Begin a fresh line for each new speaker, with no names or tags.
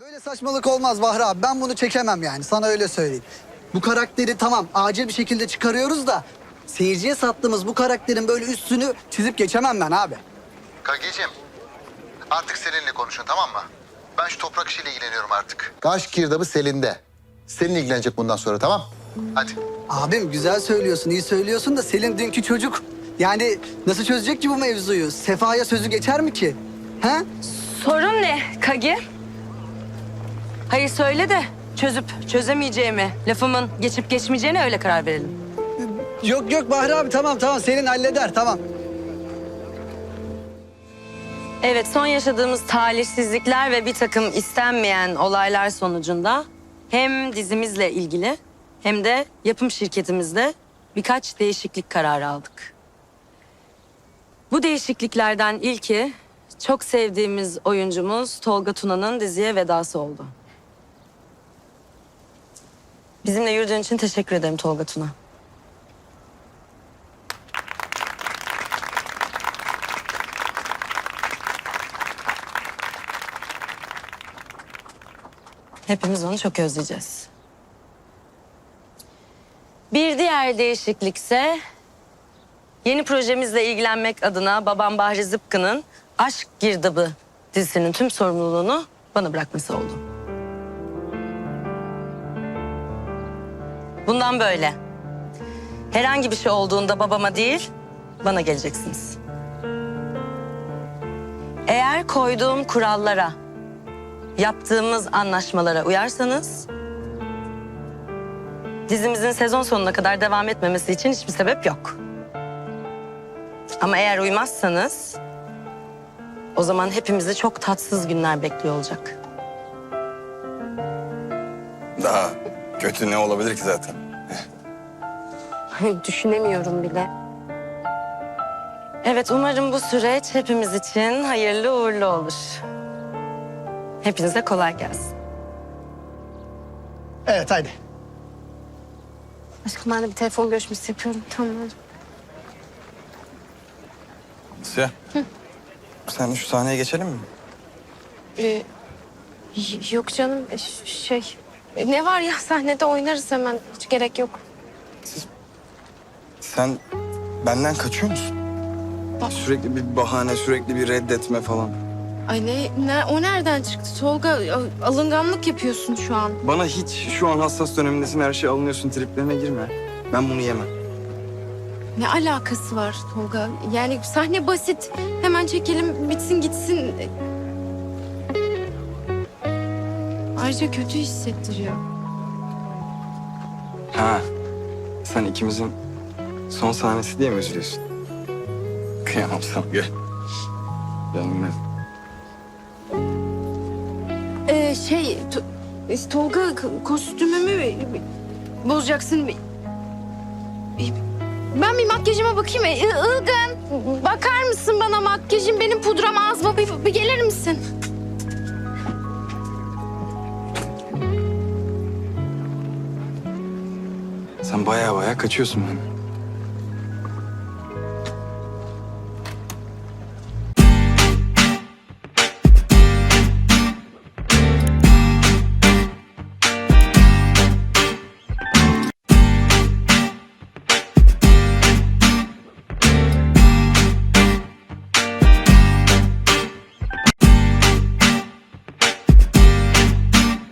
Böyle saçmalık olmaz Bahri abi. Ben bunu çekemem yani. Sana öyle söyleyeyim. Bu karakteri tamam acil bir şekilde çıkarıyoruz da... ...seyirciye sattığımız bu karakterin böyle üstünü çizip geçemem ben abi.
Kageciğim, artık Selin'le konuşun tamam mı? Ben şu toprak işiyle ilgileniyorum artık. Kaş girdabı Selin'de. Selin ilgilenecek bundan sonra tamam? Hadi.
Abim güzel söylüyorsun, iyi söylüyorsun da Selin dünkü çocuk... ...yani nasıl çözecek ki bu mevzuyu? Sefa'ya sözü geçer mi ki? He?
Sorun ne Kagi? Hayır söyle de çözüp çözemeyeceğimi, lafımın geçip geçmeyeceğine öyle karar verelim.
Yok yok Bahri abi tamam tamam Selin halleder tamam.
Evet son yaşadığımız talihsizlikler ve bir takım istenmeyen olaylar sonucunda hem dizimizle ilgili hem de yapım şirketimizde birkaç değişiklik kararı aldık. Bu değişikliklerden ilki çok sevdiğimiz oyuncumuz Tolga Tuna'nın diziye vedası oldu. Bizimle yürüdüğün için teşekkür ederim Tolga Tuna. Hepimiz onu çok özleyeceğiz. Bir diğer değişiklikse yeni projemizle ilgilenmek adına babam Bahri Zıpkı'nın Aşk Girdabı dizisinin tüm sorumluluğunu bana bırakması oldu. Bundan böyle herhangi bir şey olduğunda babama değil bana geleceksiniz. Eğer koyduğum kurallara yaptığımız anlaşmalara uyarsanız dizimizin sezon sonuna kadar devam etmemesi için hiçbir sebep yok. Ama eğer uymazsanız o zaman hepimizi çok tatsız günler bekliyor olacak.
Daha kötü ne olabilir ki zaten?
Düşünemiyorum bile.
Evet umarım bu süreç hepimiz için hayırlı uğurlu olur. Hepinize kolay gelsin.
Evet haydi.
Aşkım ben de bir telefon görüşmesi yapıyorum. Tamam.
Asya. Sen şu sahneye geçelim mi?
Ee, y- yok canım e, ş- şey. Ne var ya sahnede oynarız hemen. Hiç gerek yok.
Sen benden kaçıyor musun?
Bak.
Sürekli bir bahane, sürekli bir reddetme falan.
Ay ne, ne o nereden çıktı Tolga? Alınganlık yapıyorsun şu an.
Bana hiç şu an hassas dönemindesin, her şey alınıyorsun, triplerine girme. Ben bunu yemem.
Ne alakası var Tolga? Yani sahne basit. Hemen çekelim bitsin gitsin. Ayrıca kötü hissettiriyor.
Ha, sen ikimizin son sahnesi diye mi üzülüyorsun? Kıyamam sana, gel. Canım benim.
Ee, şey To- e, Tolga k- kostümümü bozacaksın. Ben bir makyajıma bakayım. Ee, Ilgın bakar mısın bana makyajım benim pudram az mı? Bir, bir gelir misin?
Sen baya baya kaçıyorsun benden.